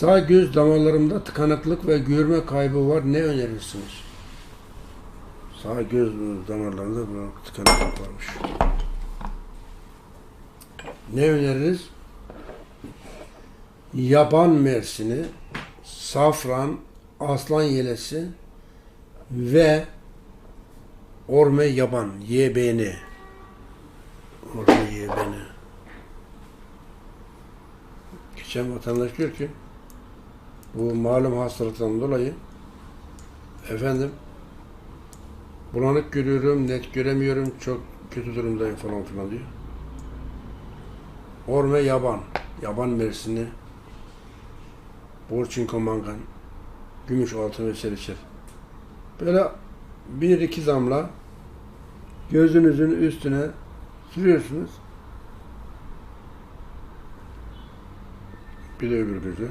Sağ göz damarlarımda tıkanıklık ve görme kaybı var. Ne önerirsiniz? Sağ göz damarlarında tıkanıklık varmış. Ne öneririz? Yaban mersini, safran, aslan yelesi ve orme yaban, YBN. Orme YBN. Geçen vatandaş diyor ki bu malum hastalıktan dolayı efendim bulanık görüyorum, net göremiyorum, çok kötü durumdayım falan filan diyor. Orme yaban, yaban mersini, Borçinko mangan, gümüş altın ve seriçer. Böyle bir iki damla gözünüzün üstüne sürüyorsunuz. Bir de öbür göze.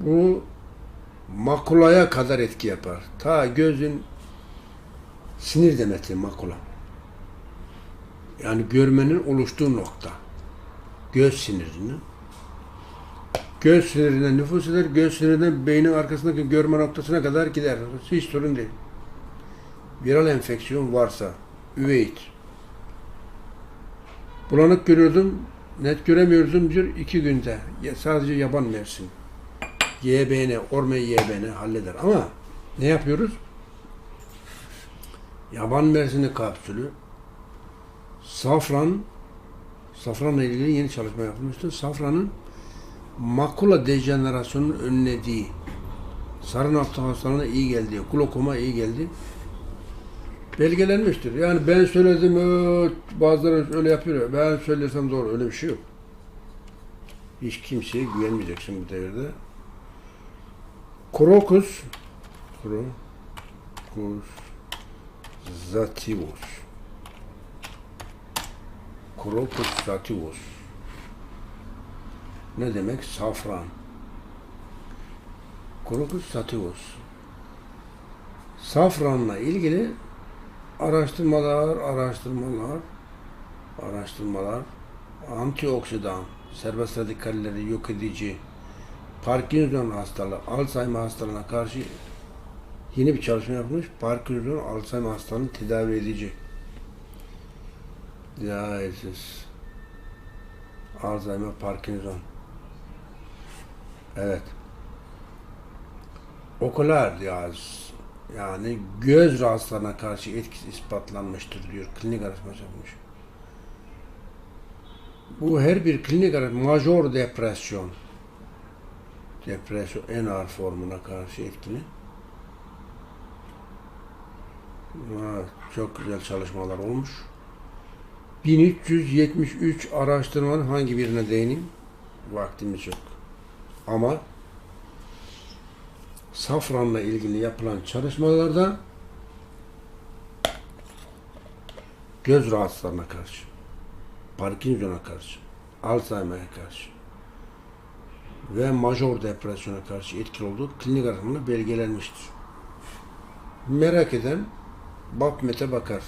Bu makulaya kadar etki yapar. Ta gözün sinir demeti makula. Yani görmenin oluştuğu nokta. Göz sinirini. Göz sinirine nüfus eder. Göz sinirinden beynin arkasındaki görme noktasına kadar gider. Hiç sorun değil. Viral enfeksiyon varsa, üveit, bulanık görüyordum, net göremiyordum diyor iki günde. Sadece yaban mevsim. YBN, orme YBN halleder. Ama ne yapıyoruz? Yaban mersini kapsülü, safran, safranla ilgili yeni çalışma yapılmıştı. Safranın makula dejenerasyonunun önlediği, sarı nokta hastalığına iyi geldi, glokoma iyi geldi. Belgelenmiştir. Yani ben söyledim, "Ö, bazıları öyle yapıyor. Ben söylesem doğru. Öyle bir şey yok. Hiç kimseye güvenmeyeceksin bu devirde. Krokus, Krokus Zativus. Krokus Zativus. Ne demek? Safran. Krokus Zativus. Safranla ilgili araştırmalar, araştırmalar, araştırmalar, antioksidan, serbest radikalleri yok edici, Parkinson hastalığı, Alzheimer hastalığına karşı yeni bir çalışma yapılmış. Parkinson, Alzheimer hastalığını tedavi edici. Diabetes, Alzheimer, Parkinson. Evet. Okular diyaz. Yani göz rahatsızlarına karşı etkisi ispatlanmıştır diyor. Klinik araştırma yapılmış. Bu her bir klinik araştırma, major depresyon, depresyon en ağır formuna karşı etkili. Çok güzel çalışmalar olmuş. 1373 araştırmanın hangi birine değineyim? Vaktimiz yok. Ama safranla ilgili yapılan çalışmalarda göz rahatsızlarına karşı, Parkinson'a karşı, Alzheimer'e karşı ve major depresyona karşı etkili olduğu klinik araştırmalarla belgelenmiştir. Merak eden PubMed'e bakar.